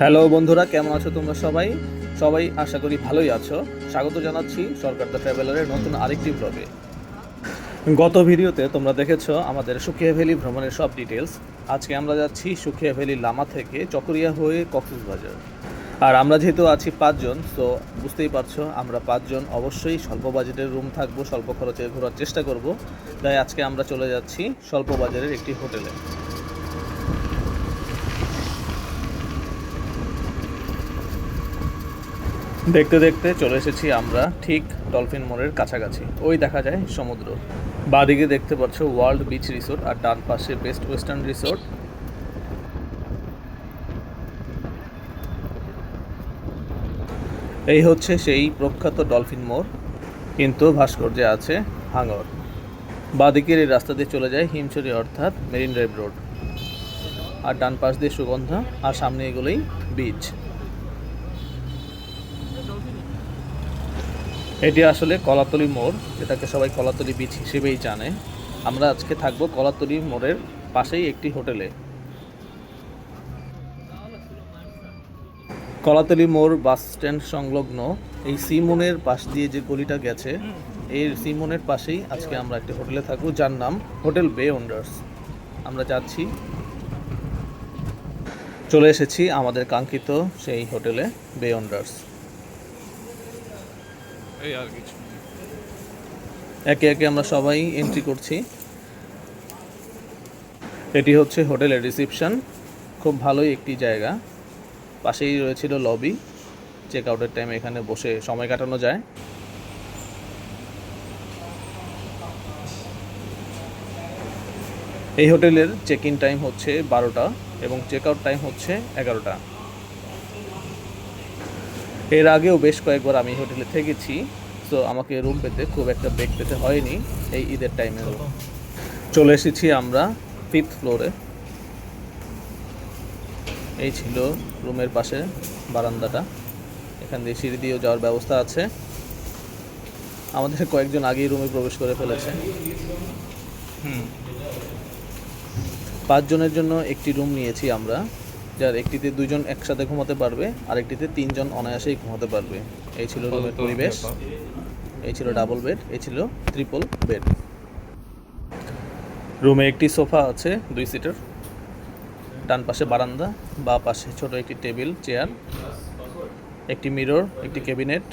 Hello বন্ধুরা, কেমন আছো তোমরা সবাই? সবাই আশা করি ভালোই আছো। স্বাগত জানাচ্ছি সরকার দ্য ট্রাভেলারের নতুন আরেকটি ব্লগে গত ভিডিওতে তোমরা দেখেছ আমাদের সুখিয়া ভ্যালি ভ্রমণের সব ডিটেলস আজকে আমরা যাচ্ছি সুখিয়া ভ্যালি লামা থেকে চকরিয়া হয়ে কক্সবাজার। আর আমরা যেহেতু আছি পাঁচজন তো বুঝতেই পারছ, আমরা পাঁচজন অবশ্যই স্বল্প বাজেটের রুম থাকব, স্বল্প খরচে ঘোরার চেষ্টা করব। তাই আজকে আমরা চলে যাচ্ছি স্বল্প বাজারের একটি হোটেলে। দেখতে দেখতে চলে এসেছি আমরা ঠিক ডলফিন মোড়ের কাছাকাছি। ওই দেখা যায় সমুদ্র। বাদিকে দেখতে পাচ্ছ ওয়ার্ল্ড বিচ রিসোর্ট আর ডান পাশে বেস্ট ওয়েস্টার্ন রিসোর্ট। এই হচ্ছে সেই প্রখ্যাত ডলফিন মোড়, কিন্তু ভাস্কর্যে আছে হাঙর বাদিকের এই রাস্তা দিয়ে চলে যায় হিমছড়ি অর্থাৎ মেরিন ড্রাইভ রোড। আর ডান পাশ দিয়ে সুগন্ধা, আর সামনে এগুলোই বিচ এটি আসলে কলাতলি মোড়, যেটাকে সবাই কলাতলি বিচ হিসেবেই জানে। আমরা আজকে থাকব কলাতলি মোড়ের পাশেই একটি হোটেলে। কলাতলি মোড় বাস স্ট্যান্ড সংলগ্ন এই সিমনের পাশ দিয়ে যে গলিটা গেছে এই সিমনের পাশেই আজকে আমরা একটি হোটেলে থাকব, যার নাম হোটেল বে ওন্ডার্স আমরা যাচ্ছি। চলে এসেছি আমাদের কাঙ্ক্ষিত সেই হোটেলে বে ওন্ডার্স একে একে আমরা সবাই এন্ট্রি করছি। এটি হচ্ছে হোটেলের রিসিপশন খুব ভালোই একটি জায়গা। পাশেই রয়েছিল লবি চেক আউটের টাইম এখানে বসে সময় কাটানো যায়। এই হোটেলের চেক ইন টাইম হচ্ছে বারোটা এবং চেক আউট টাইম হচ্ছে এগারোটা। এর আগেও বেশ কয়েকবার আমি হোটেলে থেকেছি তো আমাকে রুম পেতে খুব একটা বেগ পেতে হয়নি এই ঈদের টাইমেও চলে। এসেছি আমরা ফিফথ ফ্লোরে এই ছিল রুমের পাশে বারান্দাটা। এখান দিয়ে সিঁড়ি দিয়েও যাওয়ার ব্যবস্থা আছে। আমাদের কয়েকজন আগেই রুমে প্রবেশ করে ফেলেছে। পাঁচজনের জন্য একটি রুম নিয়েছি আমরা। যার একটিতে দুজন একসাথে ঘুমাতে পারবে আর একটিতে তিনজন অনায়াসেই ঘুমাতে পারবে। এই ছিল রুমের পরিবেশ। এই ছিল ডাবল বেড এই ছিল ট্রিপল বেড রুমে একটি সোফা আছে দুই সিটার। ডান পাশে বারান্দা বা পাশে ছোট একটি টেবিল চেয়ার একটি মিরর একটি ক্যাবিনেট।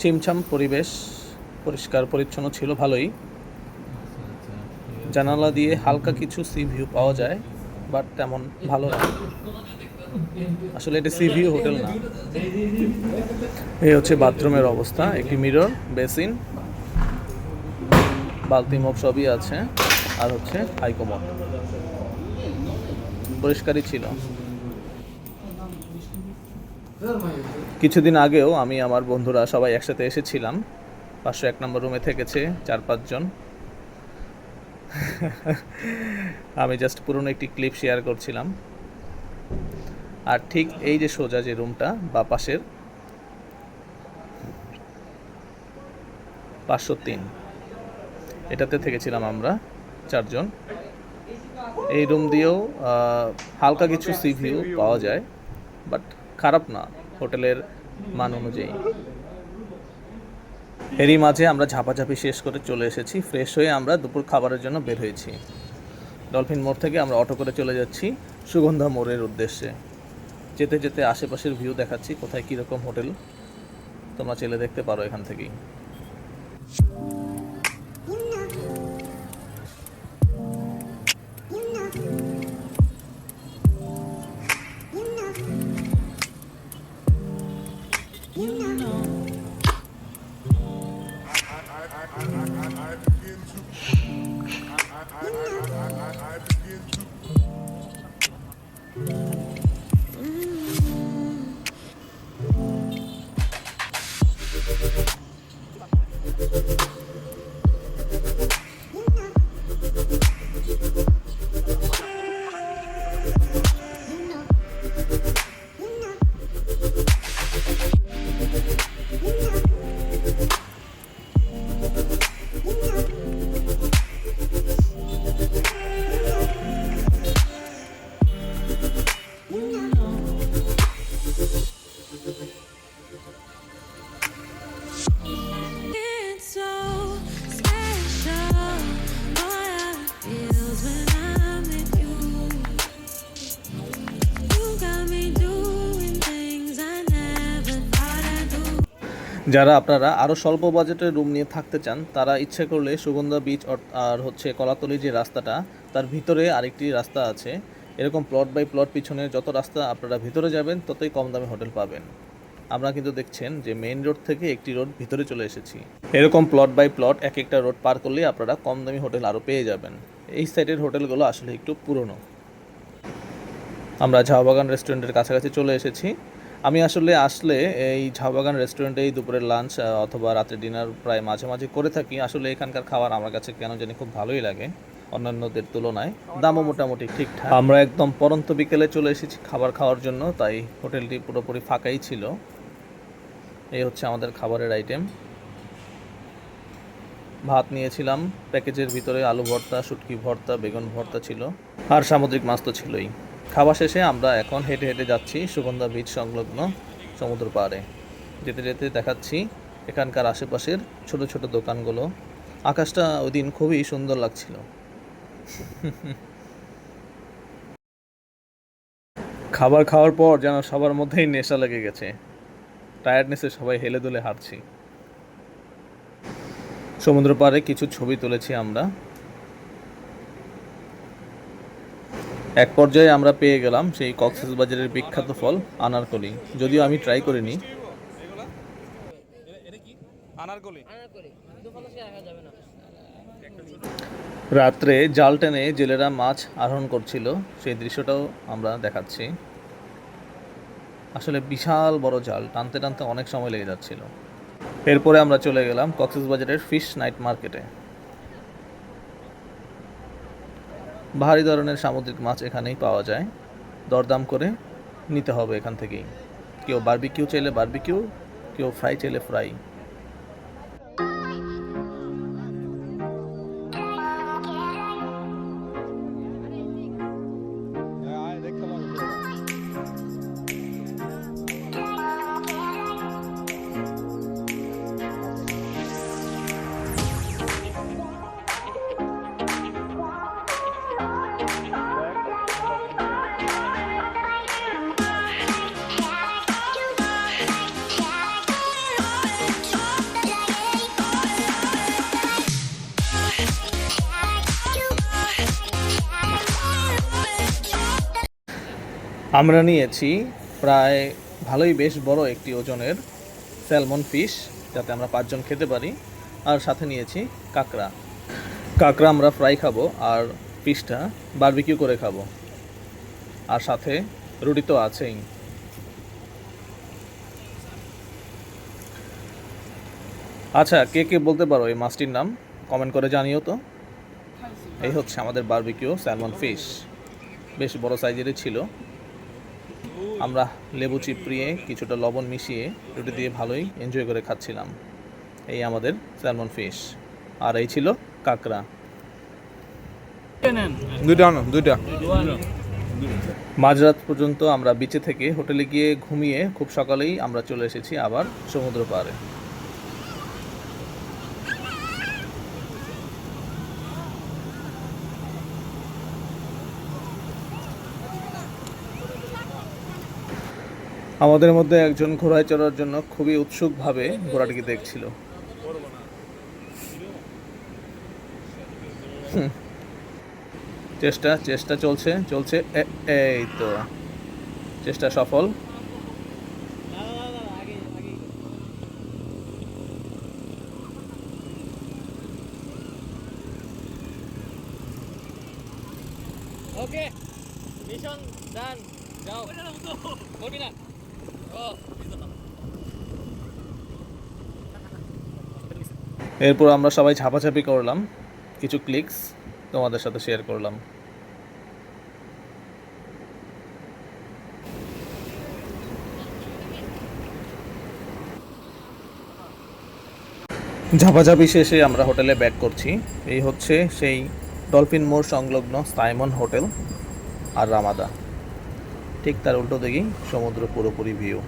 ছিমছাম পরিবেশ পরিষ্কার পরিচ্ছন্ন ছিল ভালোই। জানালা দিয়ে হালকা কিছু সি ভিউ পাওয়া যায় বাট তেমন ভালো না। আসলে এটা সি ভিউ হোটেল না। এই হচ্ছে বাথরুমের অবস্থা, একটি মিরর বেসিন বালতি মগ সবই আছে, আর হচ্ছে হাইকমোড পরিষ্কারই ছিল। কিছুদিন আগেও আমি, আমার বন্ধুরা সবাই একসাথে এসেছিলাম। পাঁচশো এক নম্বর রুমে থেকেছে চার পাঁচজন। আমি জাস্ট পুরনো একটি ক্লিপ শেয়ার করছিলাম। আর ঠিক এই যে সোজা যে রুমটা বা পাশের, পাঁচশো তিন। এটাতে থেকেছিলাম আমরা চারজন। এই রুম দিয়েও হালকা কিছু সি ভিউ পাওয়া যায় বাট খারাপ না, হোটেলের মান অনুযায়ী। এরই মাঝে আমরা ঝাপাঝাপি শেষ করে চলে এসেছি। ফ্রেশ হয়ে আমরা দুপুর খাবারের জন্য বের হয়েছি। ডলফিন মোড় থেকে আমরা অটো করে চলে যাচ্ছি সুগন্ধা মোড়ের উদ্দেশ্যে। যেতে যেতে আশেপাশের ভিউ দেখাচ্ছি, কোথায় কীরকম হোটেল। তোমরা চেলে দেখতে পারো এখান থেকেই। যারা আপনারা আরও স্বল্প বাজেটের রুম নিয়ে থাকতে চান, তারা ইচ্ছে করলে সুগন্ধা বিচ আর হচ্ছে কলাতলি যে রাস্তাটা, তার ভিতরে আরেকটি রাস্তা আছে। এরকম প্লট বাই প্লট পিছনে যত রাস্তা আপনারা ভিতরে যাবেন, ততই কম দামে হোটেল পাবেন। আমরা কিন্তু দেখছেন যে মেইন রোড থেকে একটি রোড ভিতরে চলে এসেছি। এরকম প্লট বাই প্লট এক একটা রোড পার করলে আপনারা কম দামি হোটেল আরও পেয়ে যাবেন। এই সাইডের হোটেলগুলো আসলে একটু পুরনো। আমরা ঝাওবাগান রেস্টুরেন্টের কাছাকাছি চলে এসেছি। আমি আসলে আসলে এই ঝাউবাগান রেস্টুরেন্টেই দুপুরের লাঞ্চ অথবা রাতের ডিনার প্রায় মাঝে মাঝে করে থাকি। আসলে এখানকার খাবার আমার কাছে কেন জানি খুব ভালোই লাগে অন্যান্যদের তুলনায়। দামও মোটামুটি ঠিকঠাক। আমরা একদম পরন্ত বিকেলে চলে এসেছি খাবার খাওয়ার জন্য, তাই হোটেলটি পুরোপুরি ফাঁকাই ছিল। এই হচ্ছে আমাদের খাবারের আইটেম ভাত নিয়েছিলাম, প্যাকেজের ভিতরে আলু ভর্তা, শুটকি ভর্তা, বেগুন ভর্তা ছিল, আর সামুদ্রিক মাছ তো ছিলই। খাওয়া শেষে আমরা এখন হেঁটে হেঁটে যাচ্ছি সুগন্ধা বিচ সংলগ্ন সমুদ্র পাড়ে। যেতে যেতে দেখাচ্ছি এখানকার আশেপাশের ছোট ছোট দোকানগুলো। আকাশটা ওই দিন খুবই সুন্দর লাগছিল। খাবার খাওয়ার পর যেন সবার মধ্যেই নেশা লেগে গেছে। টায়ার্ডনেসে সবাই হেলে দুলে হাঁটছি। সমুদ্র পাড়ে কিছু ছবি তুলেছি আমরা। এক পর্যায়ে আমরা পেয়ে গেলাম সেই কক্সেস বাজারের বিখ্যাত ফল আনারকলি। যদিও আমি ট্রাই করিনি। রাত্রে জাল টেনে জেলেরা মাছ আহরণ করছিল সেই দৃশ্যটাও আমরা দেখাচ্ছি। আসলে বিশাল বড় জাল টানতে টানতে অনেক সময় লেগে যাচ্ছিল। এরপরে আমরা চলে গেলাম কক্সবাজারের ফিশ নাইট মার্কেটে ভারী ধরনের সামুদ্রিক মাছ এখানেই পাওয়া যায়। দরদাম করে নিতে হবে এখান থেকেই। কেউ বার্বিকিউ চাইলে বার্বিকিউ কেউ ফ্রাই চাইলে ফ্রাই আমরা নিয়েছি প্রায় ভালোই বেশ বড় একটি ওজনের স্যালমন ফিশ, যাতে আমরা পাঁচজন খেতে পারি। আর সাথে নিয়েছি কাঁকড়া। কাঁকড়া আমরা ফ্রাই খাব আর ফিশটা বারবিকিউ করে খাব। আর সাথে রুটি তো আছেই। আচ্ছা কে কে বলতে পারো এই মাছটির নাম? কমেন্ট করে জানিও তো। এই হচ্ছে আমাদের বারবিকিউ স্যালমন ফিশ। বেশ বড় সাইজেরই ছিল। আমরা লেবু চিপড়িয়ে কিছুটা লবণ মিশিয়ে রুটি দিয়ে ভালোই এনজয় করে খাচ্ছিলাম। এই আমাদের স্যালমন ফিশ আর এই ছিল কাঁকড়া। দুইটা দুইটা। মাঝরাত পর্যন্ত আমরা বিচে থেকে হোটেলে গিয়ে ঘুমিয়ে খুব সকালেই আমরা চলে এসেছি আবার সমুদ্র পাড়ে। আমাদের মধ্যে একজন ঘোড়ায় চড়ার জন্য খুবই উৎসুকভাবে ঘোড়াটিকে দেখছিল। চেষ্টা চেষ্টা চলছে চলছে। এই তো। চেষ্টা সফল। ওকে মিশন ডান যাও করবি না ও এরপর আমরা সবাই ঝাপাঝাপি করলাম, কিছু ক্লিকস তোমাদের সাথে শেয়ার করলাম। ঝাপাঝাপি শেষে আমরা হোটেলে ব্যাক করছি। এই হচ্ছে সেই ডলফিন মোড় সংলগ্ন সাইমন হোটেল আর রামাদা। ঠিক তার উল্টো দিকেই সমুদ্র পুরোপুরি ভিউ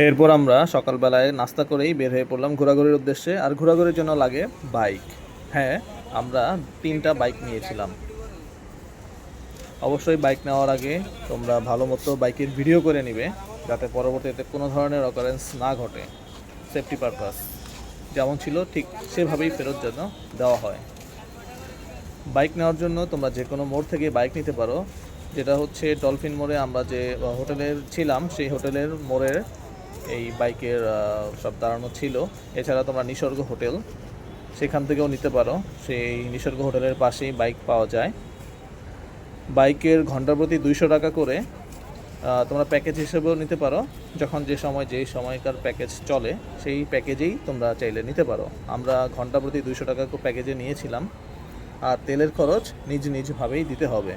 এরপর আমরা সকালবেলায় নাস্তা করেই বের হয়ে পড়লাম ঘোরাঘুরির উদ্দেশ্যে। আর ঘোরাঘুরির জন্য লাগে বাইক। হ্যাঁ আমরা তিনটা বাইক নিয়েছিলাম। অবশ্যই বাইক নেওয়ার আগে তোমরা ভালো মতো বাইকের ভিডিও করে নিবে, যাতে পরবর্তীতে কোনো ধরনের অকারেন্স না ঘটে। সেফটি পারপাস যেমন ছিল ঠিক সেভাবেই ফেরত যেন দেওয়া হয়। বাইক নেওয়ার জন্য তোমরা যে কোনো মোড় থেকে বাইক নিতে পারো। যেটা হচ্ছে ডলফিন মোড়ে আমরা যে হোটেলের ছিলাম, সেই হোটেলের মোড়ের এই বাইকের সব দাঁড়ানো ছিল। এছাড়া তোমরা নিসর্গ হোটেল, সেখান থেকেও নিতে পারো। সেই নিসর্গ হোটেলের পাশেই বাইক পাওয়া যায়। বাইকের ঘণ্টা প্রতি দুইশো টাকা করে তোমরা প্যাকেজ হিসেবেও নিতে পারো। যখন যে সময়, যেই সময়কার প্যাকেজ চলে, সেই প্যাকেজেই তোমরা চাইলে নিতে পারো। আমরা ঘণ্টা প্রতি দুইশো টাকা প্যাকেজে নিয়েছিলাম। আর তেলের খরচ নিজ নিজভাবেই দিতে হবে।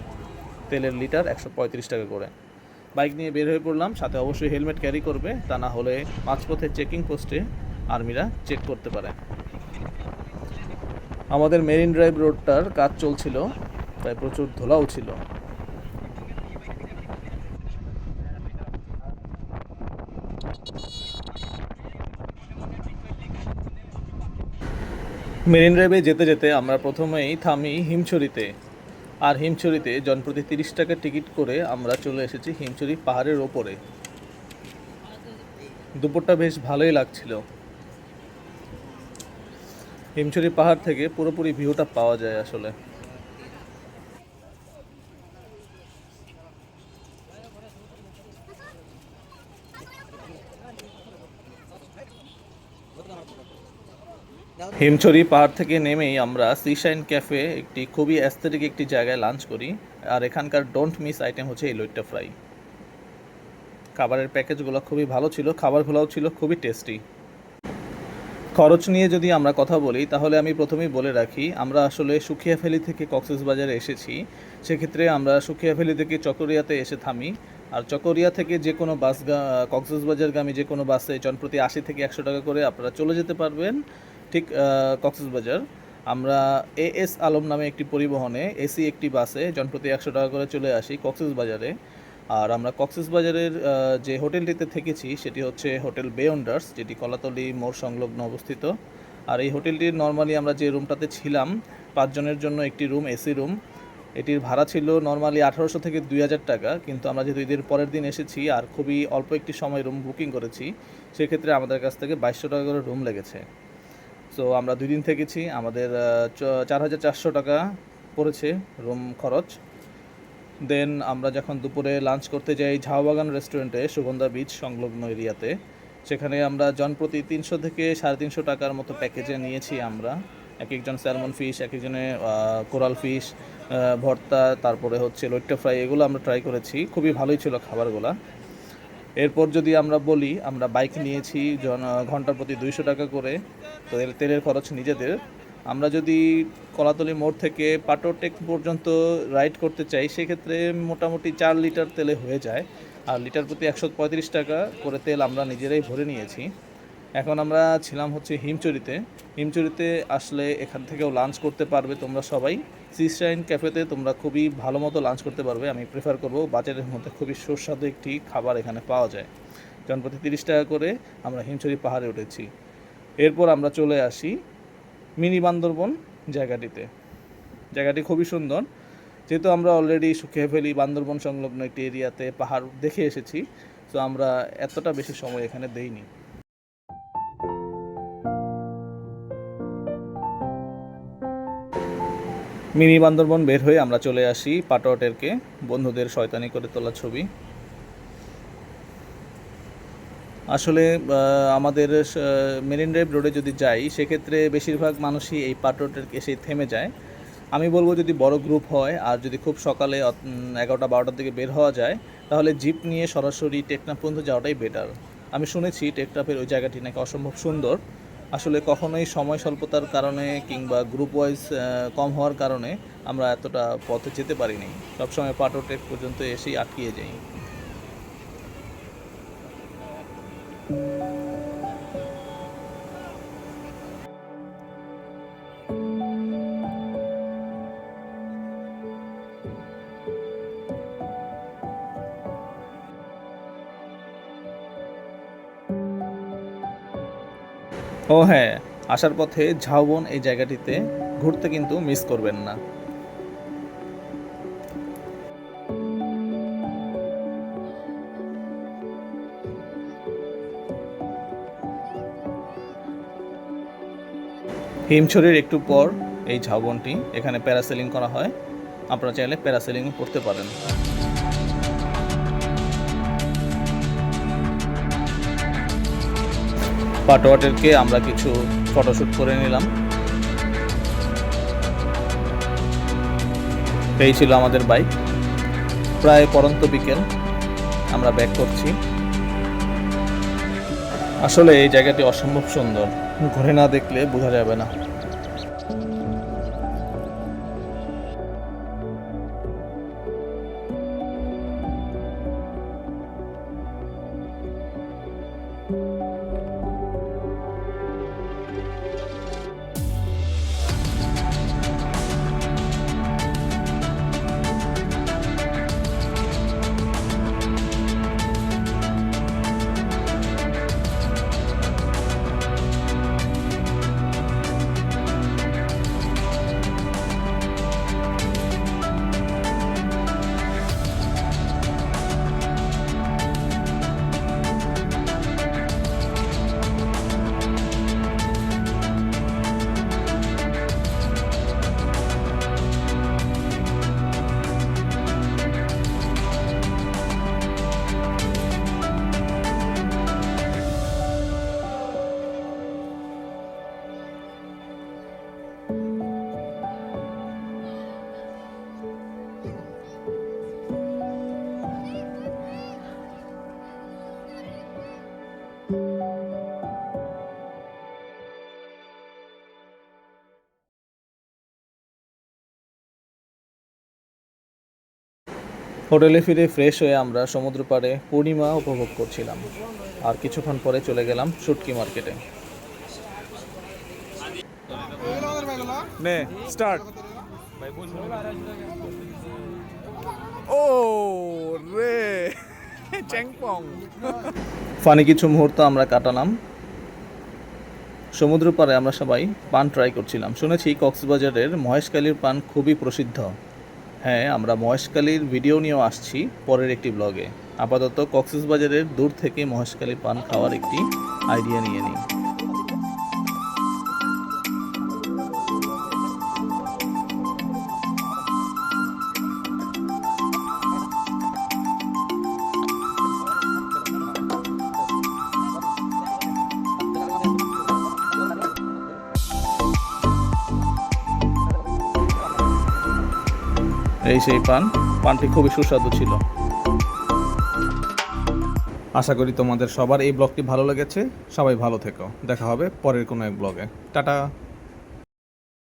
তেলের লিটার একশো পঁয়ত্রিশ টাকা করে। বাইক নিয়ে বের হয়ে পড়লাম, সাথে অবশ্যই হেলমেট ক্যারি করবে, তা না হলে মাঝপথে চেকিং পোস্টে আর্মিরা চেক করতে পারে। আমাদের মেরিন ড্রাইভ রোডটার কাজ চলছিল, তাই প্রচুর ধুলাও ছিল। মেরিন ড্রাইভে যেতে যেতে আমরা প্রথমেই থামি হিমছড়িতে। আর হিমছড়িতে জনপ্রতি তিরিশ টাকা টিকিট করে আমরা চলে এসেছি হিমছড়ি পাহাড়ের ওপরে। দুপুরটা বেশ ভালোই লাগছিল। হিমছড়ি পাহাড় থেকে পুরোপুরি ভিউটা পাওয়া যায় আসলে। হিমছড়ি পাহাড় থেকে নেমেই আমরা সিশাইন ক্যাফে একটি খুবই অ্যাস্থেটিক একটি জায়গায় লাঞ্চ করি। আর এখানকার ডোন্ট মিস আইটেম হচ্ছে এই লইট্টা ফ্রাই খাবারের প্যাকেজগুলো খুবই ভালো ছিল, খাবারগুলোও ছিল খুবই টেস্টি খরচ নিয়ে যদি আমরা কথা বলি, তাহলে আমি প্রথমেই বলে রাখি, আমরা আসলে সুখিয়াফেলি থেকে কক্সবাজারে এসেছি। সেক্ষেত্রে আমরা সুখিয়াফেলি থেকে চকরিয়াতে এসে থামি। আর চকরিয়া থেকে যে কোনো বাস কক্সবাজারগামী যে কোনো বাসে জনপ্রতি আশি থেকে একশো টাকা করে আপনারা চলে যেতে পারবেন। ঠিক কক্সবাজার। আমরা এএস আলম নামে একটি পরিবহনে এসি একটি বাসে জনপ্রতি একশো টাকা করে চলে আসি কক্সবাজারে। আর আমরা কক্সবাজারের যে হোটেলটিতে থেকেছি সেটি হচ্ছে হোটেল বেয়ন্ডার্স, যেটি কলাতলি মোড় সংলগ্ন অবস্থিত। আর এই হোটেলটির নর্মালি আমরা যে রুমটাতে ছিলাম, পাঁচজনের জন্য একটি রুম এসি রুম এটির ভাড়া ছিল নর্মালি আঠারোশো থেকে দুই হাজার টাকা, কিন্তু আমরা যেহেতু ঈদের পরের দিন এসেছি আর খুবই অল্প একটি সময় রুম বুকিং করেছি, সেক্ষেত্রে আমাদের কাছ থেকে বাইশশো টাকা করে রুম লেগেছে। সো আমরা দুই দিন থেকেছি। আমাদের চার হাজার চারশো টাকা পড়েছে রুম খরচ। দেন আমরা যখন দুপুরে লাঞ্চ করতে যাই ঝাউবাগান রেস্টুরেন্টে সুগন্ধা বিচ সংলগ্ন এরিয়াতে, সেখানে আমরা জনপ্রতি তিনশো থেকে সাড়ে তিনশো টাকার মতো প্যাকেজে নিয়েছি আমরা। এক একজন স্যালমন ফিশ এক একজনে কোরাল ফিশ ভর্তা, তারপরে হচ্ছে লইট্টা ফ্রাই এগুলো আমরা ট্রাই করেছি। খুবই ভালোই ছিল খাবারগুলো। এরপর যদি আমরা বলি, আমরা বাইক নিয়েছি, জন ঘণ্টা প্রতি দুইশো টাকা করে, তো এর তেলের খরচ নিজেদের। আমরা যদি কলাতলি মোড় থেকে পাটোটেক পর্যন্ত রাইড করতে চাই, সেক্ষেত্রে মোটামুটি চার লিটার তেলে হয়ে যায়। আর লিটার প্রতি একশো পঁয়ত্রিশ টাকা করে তেল আমরা নিজেরাই ভরে নিয়েছি। এখন আমরা ছিলাম হচ্ছে হিমচুরিতে। হিমচুরিতে আসলে এখান থেকেও লাঞ্চ করতে পারবে তোমরা সবাই। সিস্টাইন ক্যাফেতে তোমরা খুবই ভালো মতো লাঞ্চ করতে পারবে। আমি প্রেফার করব বাজারের মধ্যে খুবই সুস্বাদু একটি খাবার এখানে পাওয়া যায়। জনপ্রতি তিরিশ টাকা করে আমরা হিমচুরি পাহাড়ে উঠেছি। এরপর আমরা চলে আসি মিনি বান্দরবন জায়গাটিতে। জায়গাটি খুবই সুন্দর। যেহেতু আমরা অলরেডি সুখিয়া ভ্যালি বান্দরবন সংলগ্ন একটি এরিয়াতে পাহাড় দেখে এসেছি, তো আমরা এতটা বেশি সময় এখানে দেইনি। মিনি বান্দরবন বের হয়ে আমরা চলে আসি পাটোয়াটেরকে বন্ধুদের শয়তানি করে তোলা ছবি। আসলে আমাদের মেরিন ড্রাইভ রোডে যদি যাই, সেক্ষেত্রে বেশিরভাগ মানুষই এই পাটোয়াটের এসে থেমে যায়। আমি বলব যদি বড় গ্রুপ হয়, আর যদি খুব সকালে এগারোটা বারোটার দিকে বের হওয়া যায়, তাহলে জিপ নিয়ে সরাসরি টেকনাফ পর্যন্ত যাওয়াটাই বেটার আমি শুনেছি টেকনাফের ওই জায়গাটি নাকি অসম্ভব সুন্দর। আসলে কখনোই সময় স্বল্পতার কারণে কিংবা গ্রুপ ওয়াইজ কম হওয়ার কারণে আমরা এতটা পথে যেতে পারিনি। সবসময় পাটোটেক পর্যন্ত এসেই আটকিয়ে যাই। ও হ্যাঁ আসার পথে ঝাউবন এই জায়গাটিতে ঘুরতে কিন্তু মিস করবেন না। হিমছড়ির একটু পর এই ঝাউবনটি এখানে প্যারাসেলিং করা হয়। আপনারা চাইলে প্যারাসেলিং করতে পারেন। পাটোয়াটেরকে আমরা কিছু ফটোশ্যুট করে নিলাম। এই ছিল আমাদের বাইক প্রায় পরন্ত বিকেল। আমরা ব্যাক করছি। আসলে এই জায়গাটি অসম্ভব সুন্দর। ঘুরে না দেখলে বোঝা যাবে না। হোটেলে ফিরে ফ্রেশ হয়ে আমরা সমুদ্র পাড়ে পূর্ণিমা উপভোগ করছিলাম। আর কিছুক্ষণ পরে চলে গেলাম শুটকি মার্কেটে। নে স্টার্ট ও রে চ্যাংপং। ফানি কিছু মুহূর্ত আমরা কাটালাম। সমুদ্র পাড়ে আমরা সবাই পান ট্রাই করছিলাম। শুনেছি কক্সবাজারের মহেশকালীর পান খুবই প্রসিদ্ধ। হ্যাঁ আমরা মহেশকালীর ভিডিও নিয়েও আসছি পরের একটি ব্লগে আপাতত কক্সেস বাজারের দূর থেকে মহেশকালী পান খাওয়ার একটি আইডিয়া নিয়ে নিই। এই সেই পান। পানটি খুবই সুস্বাদু ছিল। আশা করি তোমাদের সবার এই ব্লগটি ভালো লেগেছে। সবাই ভালো থেকো। দেখা হবে পরের কোনো এক ব্লগে। টাটা।